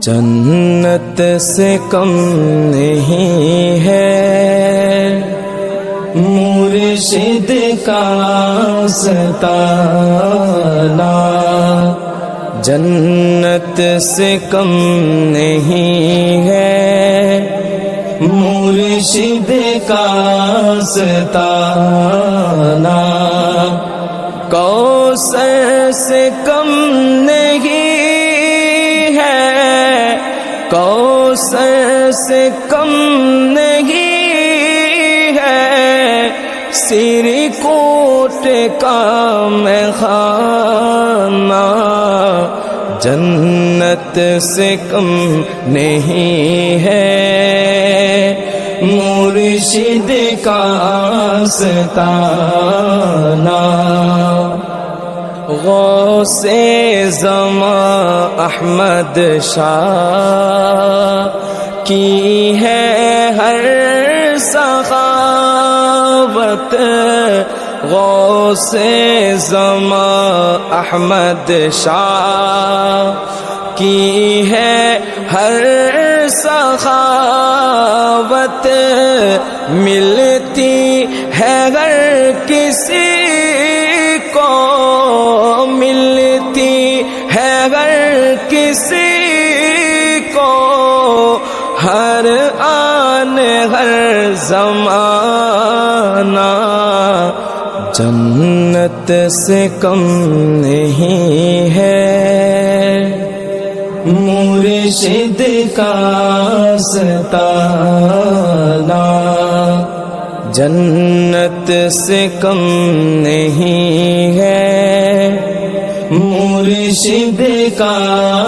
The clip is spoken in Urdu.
جنت سے کم نہیں ہے۔ مرشد کا ستانا جنت سے کم نہیں ہے۔ مرشد کا ستانا کوثر سے کم نہیں کوثر سے کم نہیں ہے۔ سری کوٹ کا میں خانہ جنت سے کم نہیں ہے۔ مرشد کا ستانا غوث زمان احمد شاہ کی ہے ہر سخاوت غوث زمان احمد شاہ کی ہے ہر سخاوت ملتی ہے گر کسی ہے گر کسی کو ہر آن ہر زمانہ جنت سے کم نہیں ہے۔ مرشد کا ستانا جنت سے کم نہیں ہے۔ মুর্শিদ কাসতানা